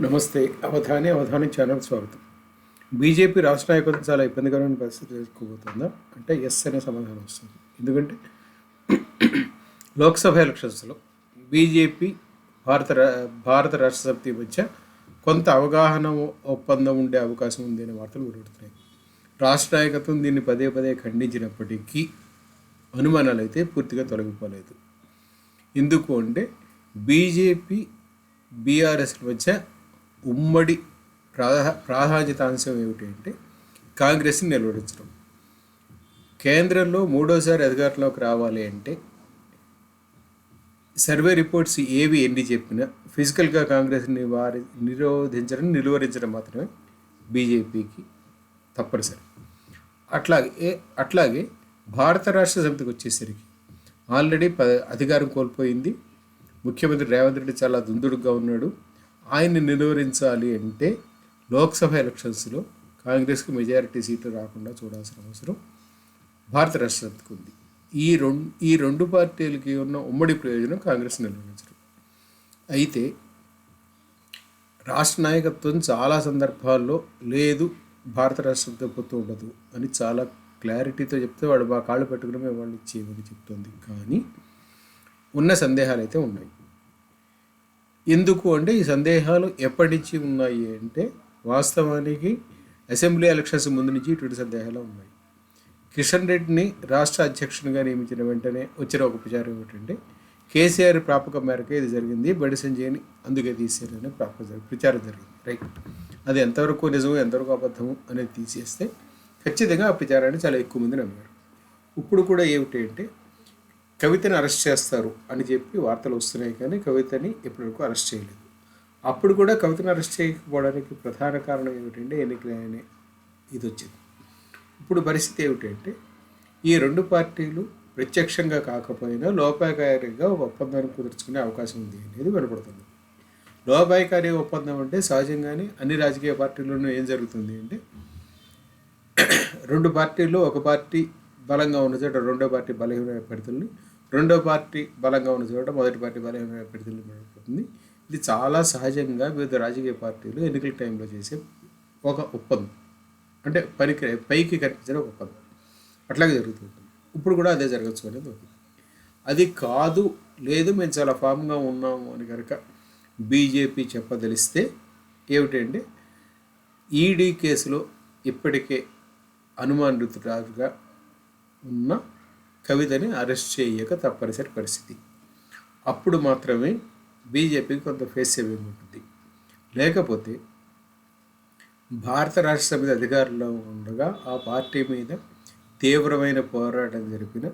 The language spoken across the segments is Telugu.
నమస్తే. అవధాని అవధాని ఛానల్ స్వాగతం. బీజేపీ రాష్ట్ర నాయకత్వం చాలా ఇబ్బందికరమైన పరిస్థితి ఎదుర్కోబోతుందా? అంటే ఎస్ అనే సమాధానం వస్తుంది. ఎందుకంటే లోక్సభ ఎలక్షన్స్లో బీజేపీ భారత రా- భారత రాష్ట్ర సమితి మధ్య కొంత అవగాహన ఒప్పందం ఉండే అవకాశం ఉంది అనే వార్తలు వెలువడుతున్నాయి రాష్ట్ర నాయకత్వం దీన్ని పదే పదే ఖండించినప్పటికీ అనుమానాలు అయితే పూర్తిగా తొలగిపోలేదు. ఎందుకు అంటే బీజేపీ బీఆర్ఎస్ మధ్య ఉమ్మడి ప్రాధా ప్రాధాన్యత అంశం ఏమిటి అంటే కాంగ్రెస్ని నిలబడించడం కేంద్రంలో మూడోసారి అధికారంలోకి రావాలి అంటే సర్వే రిపోర్ట్స్ ఏవి ఎన్ని చెప్పినా ఫిజికల్గా కాంగ్రెస్ని వారి నిరోధించడం నిలువరించడం మాత్రమే బీజేపీకి తప్పనిసరి. అట్లాగే అట్లాగే భారత రాష్ట్ర సమితికి వచ్చేసరికి ఆల్రెడీ ప అధికారం కోల్పోయింది. ముఖ్యమంత్రి రేవంత్ రెడ్డి చాలా దుందుడుగా ఉన్నాడు. ఆయన్ని నిలువరించాలి అంటే లోక్సభ ఎలక్షన్స్లో కాంగ్రెస్కి మెజారిటీ సీట్లు రాకుండా చూడాల్సిన అవసరం భారత రాష్ట్ర ఉంది. ఈ రెండు ఈ రెండు పార్టీలకి ఉన్న ఉమ్మడి ప్రయోజనం కాంగ్రెస్ నిర్వహించడం. అయితే రాష్ట్ర నాయకత్వం చాలా సందర్భాల్లో లేదు భారత రాష్ట్రంతో పొత్తు ఉండదు అని చాలా క్లారిటీతో చెప్తే వాడు మా కాళ్ళు పెట్టుకుని వాళ్ళు ఇచ్చేయమని చెప్తుంది. కానీ ఉన్న సందేహాలు అయితే ఉన్నాయి. ఎందుకు అంటే ఈ సందేహాలు ఎప్పటి నుంచి ఉన్నాయి అంటే వాస్తవానికి అసెంబ్లీ ఎలక్షన్స్ ముందు నుంచి ఇటువంటి సందేహాలు ఉన్నాయి. కిషన్ రెడ్డిని రాష్ట్ర అధ్యక్షునిగా నియమించిన వెంటనే వచ్చిన ఒక ప్రచారం ఏమిటంటే కేసీఆర్ ప్రాపకం మేరకే ఇది జరిగింది బడి సంజయ్ని అందుకే తీసేయాలని ప్రాపక జరిగింది ప్రచారం జరిగింది. రైట్. అది ఎంతవరకు నిజము ఎంతవరకు అబద్ధము అనేది తీసేస్తే ఖచ్చితంగా ఆ ప్రచారాన్ని చాలా ఎక్కువ మంది నమ్మారు. ఇప్పుడు కూడా ఏమిటి అంటే కవితని అరెస్ట్ చేస్తారు అని చెప్పి వార్తలు వస్తున్నాయి కానీ కవితని ఇప్పటివరకు అరెస్ట్ చేయలేదు. అప్పుడు కూడా కవితను అరెస్ట్ చేయకపోవడానికి ప్రధాన కారణం ఏమిటంటే ఎన్నికలనే ఇది వచ్చింది ఇప్పుడు పరిస్థితి ఏమిటంటే ఈ రెండు పార్టీలు ప్రత్యక్షంగా కాకపోయినా లోపాయకారిగా ఒక ఒప్పందాన్ని కుదుర్చుకునే అవకాశం ఉంది అనేది వినపడుతుంది. లోపాయకారి ఒప్పందం అంటే సహజంగానే అన్ని రాజకీయ పార్టీల్లోనూ ఏం జరుగుతుంది అంటే రెండు పార్టీల్లో ఒక పార్టీ బలంగా ఉన్న చోట రెండో పార్టీ బలహీన అభ్యర్థుల్ని రెండో పార్టీ బలంగా ఉన్న చోట మొదటి పార్టీ బలంగా అభ్యర్థుల్ని ఇది చాలా సహజంగా వివిధ రాజకీయ పార్టీలు ఎన్నికల టైంలో చేసే ఒక ఒప్పందం. అంటే పనికి పైకి కనిపించిన ఒక ఒప్పందం. అట్లాగే జరుగుతుంది. ఇప్పుడు కూడా అదే జరగచ్చు అనేది ఒకటి అది కాదు లేదు మేము చాలా ఫామ్గా ఉన్నాము అని కనుక బీజేపీ చెప్పదలిస్తే ఏమిటంటే ఈడీ కేసులో ఇప్పటికే అనుమానితురాలుగా ఉన్న కవితని అరెస్ట్ చేయక తప్పనిసరి పరిస్థితి. అప్పుడు మాత్రమే బీజేపీకి కొంత ఫేస్ సేవింగ్ ఉంటుంది. లేకపోతే భారత రాష్ట్ర సమితి అధికారంలో ఉండగా ఆ పార్టీ మీద తీవ్రమైన పోరాటం జరిపిన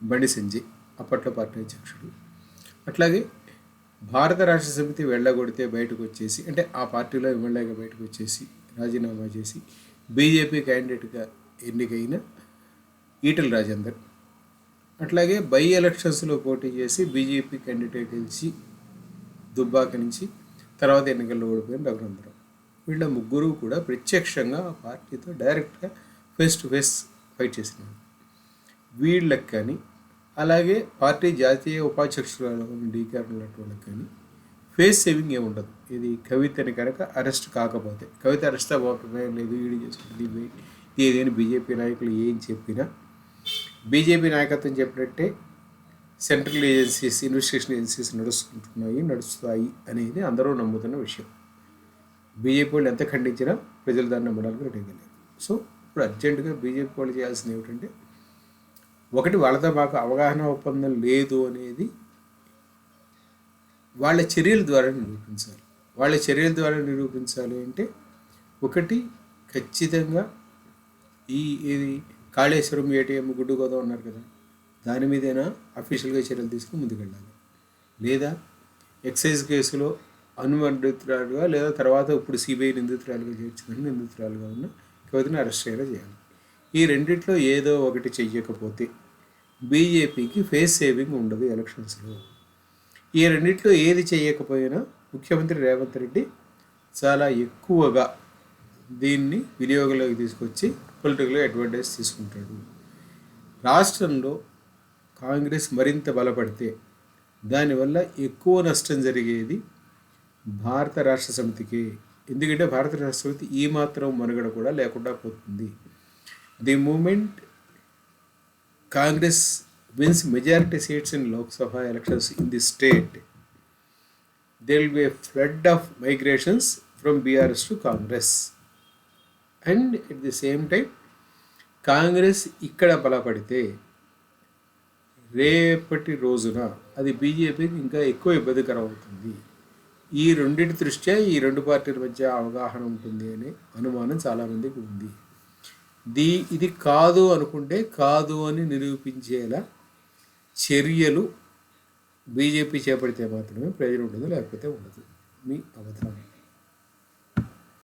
బండి సంజయ్ అప్పట్లో పార్టీ అధ్యక్షుడు. అట్లాగే భారత రాష్ట్ర సమితి వెళ్ళగొడితే బయటకు వచ్చేసి అంటే ఆ పార్టీలో ఎమ్మెల్యేగా బయటకు వచ్చేసి రాజీనామా చేసి బీజేపీ క్యాండిడేట్గా ఎన్నికైన ఈటల రాజేందర్ అట్లాగే బై ఎలక్షన్స్లో పోటీ చేసి బీజేపీ క్యాండిడేట్ గెలిచి దుబ్బాక నుంచి తర్వాత ఎన్నికల్లో ఓడిపోయిన రఘునందరావు. వీళ్ళ ముగ్గురు కూడా ప్రత్యక్షంగా ఆ పార్టీతో డైరెక్ట్గా ఫేస్ టు ఫేస్ ఫైట్ చేసినారు. వీళ్ళకి కానీ అలాగే పార్టీ జాతీయ ఉపాధ్యక్షురాలు డీకేఆర్ వాళ్ళకి కానీ ఫేస్ సేవింగ్ ఏమి ఉండదు. ఇది కవితని కనుక అరెస్ట్ కాకపోతే కవిత అరెస్ట్ అవ్వకపోతే లేదు ఈడీ చేసుకుంటుంది ఏదైనా బీజేపీ నాయకులు ఏం చెప్పినా బీజేపీ నాయకత్వం చెప్పినట్టే సెంట్రల్ ఏజెన్సీస్ ఇన్వెస్టిగేషన్ ఏజెన్సీస్ నడుచుకుంటున్నాయి నడుస్తాయి అనేది అందరూ నమ్ముతున్న విషయం. బీజేపీ వాళ్ళు ఎంత ఖండించినా ప్రజలు దాన్ని నమ్మడానికి రెడీగా లేదు సో ఇప్పుడు అర్జెంటుగా బీజేపీ వాళ్ళు చేయాల్సింది ఏమిటంటే ఒకటి వాళ్ళతో మాకు అవగాహన ఒప్పందం లేదు అనేది వాళ్ళ చర్యల ద్వారా నిరూపించాలి. వాళ్ళ చర్యల ద్వారా నిరూపించాలి అంటే ఒకటి ఖచ్చితంగా ఈ ఇది కాళేశ్వరం ఏటీఎం గుడ్డు గోదా ఉన్నారు కదా దాని మీదైనా అఫీషియల్గా చర్యలు తీసుకుని ముందుకెళ్ళాలి. లేదా ఎక్సైజ్ కేసులో అనుమతితురాలుగా లేదా తర్వాత ఇప్పుడు సిబిఐ నిందితురాలుగా చేర్చిందని నిందితురాలుగా ఉన్న కవితను అరెస్ట్ అయ్యేలా చేయాలి. ఈ రెండిట్లో ఏదో ఒకటి చెయ్యకపోతే బీజేపీకి ఫేస్ సేవింగ్ ఉండదు ఎలక్షన్స్లో. ఈ రెండిట్లో ఏది చేయకపోయినా ముఖ్యమంత్రి రేవంత్ రెడ్డి చాలా ఎక్కువగా దీన్ని వినియోగంలోకి తీసుకొచ్చి పొలిటికల్ అడ్వాంటేజ్ తీసుకుంటాడు. రాష్ట్రంలో కాంగ్రెస్ మరింత బలపడితే దానివల్ల ఎక్కువ నష్టం జరిగేది భారత రాష్ట్ర సమితికి. ఎందుకంటే భారత రాష్ట్ర సమితి ఈ మాత్రం మనుగడ కూడా లేకుండా పోతుంది. The moment Congress wins majority seats in Lok Sabha elections in the state there will be a flood of migrations from BRS to Congress. And at the same time Congress ఇక్కడ బలపడితే రేపటి రోజున అది బీజేపీకి ఇంకా ఎక్కువ ఇబ్బందికరం అవుతుంది. ఈ రెండింటి దృష్ట్యా ఈ రెండు పార్టీల మధ్య అవగాహన ఉంటుంది అనే అనుమానం చాలామందికి ఉంది. దీ ఇది కాదు అనుకుంటే కాదు అని నిరూపించేలా చర్యలు బీజేపీ చేపడితే మాత్రమే ప్రయోజనం ఉండదు లేకపోతే ఉండదు. మీ అవధానం